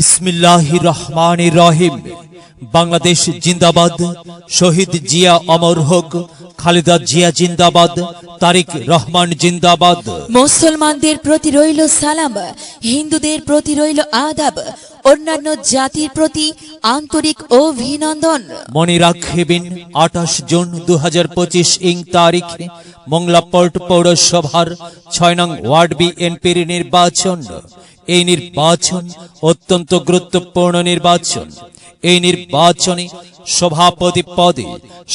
বিসমিল্লাহ রহমান রহিম। বাংলাদেশ জিন্দাবাদ। শহীদ জিয়া অমর হোক। খালেদা জিয়া জিন্দাবাদ। তারিক রহমান জিন্দাবাদ। মুসলমানদের প্রতি রইল সালাম হিন্দুদের প্রতি রইল আদাব অন্যান্য জাতির প্রতি আন্তরিক অভিনন্দন। মনে রাখবেন আঠাশ জুন দু হাজার পঁচিশ ইং তারিখে মংলাপোর্ট পৌরসভার ছয় নং ওয়ার্ড বিএনপির নির্বাচন। এই নির্বাচন অত্যন্ত গুরুত্বপূর্ণ নির্বাচন। এই নির্বাচনে সভাপতি পদে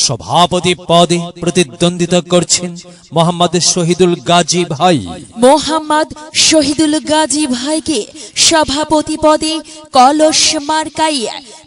সভাপতি পদে প্রতিদ্বন্দ্বিতা করছেন মোহাম্মদ শহীদুল গাজী ভাই। মোহাম্মদ শহীদুল গাজী ভাইকে সভাপতি পদে কলস মার্কাই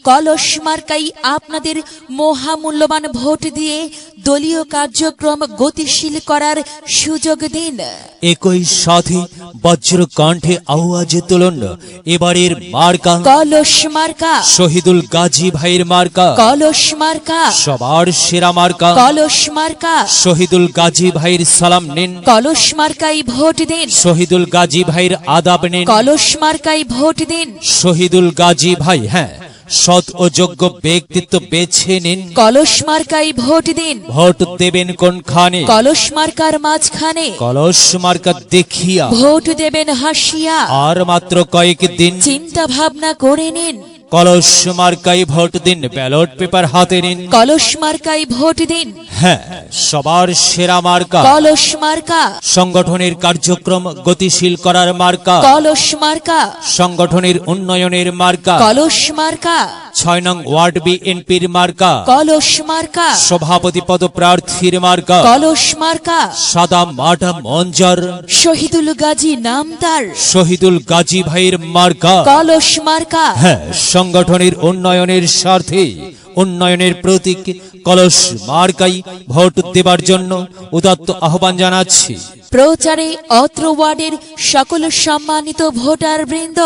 কলস মার্কাই আপনাদের মহামূল্যবান ভোট দিয়ে দলীয় কার্যক্রম গতিশীল করার সুযোগ দিন। একই সাথে বজ্র কণ্ঠে আওয়াজ তুলন। এবারের মার্কা কলস মার্কা। শহীদুল গাজী ভাইয়ের মার্কা। কলস মার্কা। সবার সেরা মার্কা। কলস মার্কা। শহীদুল গাজী ভাইয়ের সালাম নিন। কলস মার্কাই ভোট দিন। শহীদুল গাজী ভাইয়ের আদাব নিন। কলস মার্কাই ভোট দিন। শহীদুল গাজী ভাই হ্যাঁ। সৎ ও যোগ্য ব্যক্তিত্ব বেছে নিন। কলস মার্কাই ভোট দিন। ভোট দেবেন কোনখানে? কলস মার্কার মাঝখানে। কলস মার্কা দেখিয়া। ভোট দেবেন হাসিয়া। আর মাত্র কয়েক দিন। চিন্তা ভাবনা করে নিন। কলস মার্কাই ভোট দিন ব্যালট পেপার হাতে নিন। কলস মার্কাই ভোট দিন। হ্যাঁ সবার সেরা মার্কা। কলস মার্কা। সংগঠনের কার্যক্রম গতিশীল করার মার্কা। কলস মার্কা। সংগঠনের উন্নয়নের মার্কা। কলস মার্কা। ছয় নং ওয়ার্ড বিএনপির মার্কা কলস মার্কা। সভাপতি পদ প্রার্থীর মার্কা কলস মার্কা। সাদা মাটা মঞ্জার। শহীদুল গাজী নাম তার শহীদুল গাজী ভাইয়ের মার্কা। কলস মার্কা। হ্যাঁ সংগঠনের উন্নয়নের স্বার্থে উন্নয়নের প্রতীক কলস মার্কাই ভোট দেবার জন্য উদাত্ত আহ্বান জানাচ্ছি। প্রচারে অত্র ওয়ার্ডের সকল সম্মানিত ভোটার বৃন্দ।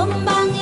我们